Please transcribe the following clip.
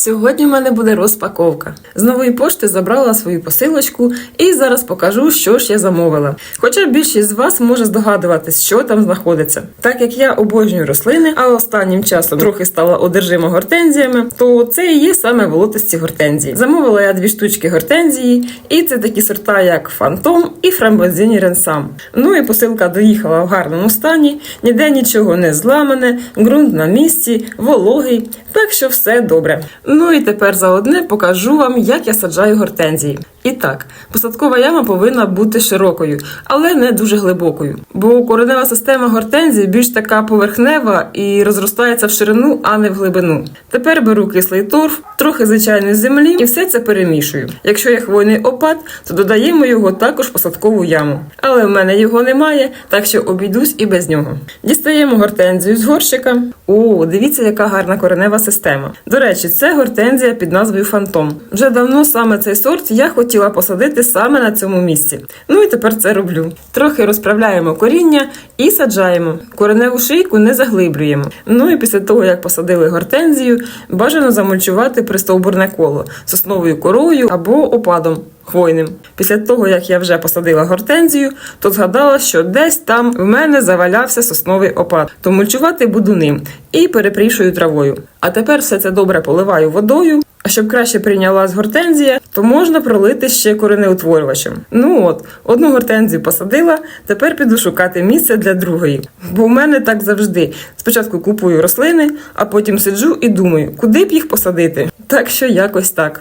Сьогодні в мене буде розпаковка. З нової пошти забрала свою посилочку і зараз покажу, що ж я замовила. Хоча більшість з вас може здогадуватись, що там знаходиться. Так як я обожнюю рослини, а останнім часом трохи стала одержима гортензіями, то це і є саме волотисті гортензії. Замовила я дві штучки гортензії, і це такі сорта, як Фантом і Фрамбозіні Ренсам. Ну і посилка доїхала в гарному стані, ніде нічого не зламане, ґрунт на місці, вологий, так що все добре. Ну і тепер заодне покажу вам, як я саджаю гортензії. І так, посадкова яма повинна бути широкою, але не дуже глибокою, бо коренева система гортензії більш така поверхнева і розростається в ширину, а не в глибину. Тепер беру кислий торф, трохи звичайної землі і все це перемішую. Якщо є хвойний опад, то додаємо його також в посадкову яму. Але в мене його немає, так що обійдусь і без нього. Дістаємо гортензію з горщика. О, дивіться, яка гарна коренева система. До речі, це гортензія під назвою Фантом. Вже давно саме цей сорт я хотіла посадити саме на цьому місці. Ну і тепер це роблю. Трохи розправляємо коріння і саджаємо. Кореневу шийку не заглиблюємо. Ну і після того, як посадили гортензію, бажано замульчувати пристовбурне коло сосновою корою або опадом. Хвойним. Після того, як я вже посадила гортензію, то згадала, що десь там в мене завалявся сосновий опад, то мульчувати буду ним і перепрішую травою. А тепер все це добре поливаю водою. А щоб краще прийнялась гортензія, то можна пролити ще коренеутворювачем. Ну от, одну гортензію посадила, тепер піду шукати місце для другої. Бо в мене так завжди. Спочатку купую рослини, а потім сиджу і думаю, куди б їх посадити. Так що якось так.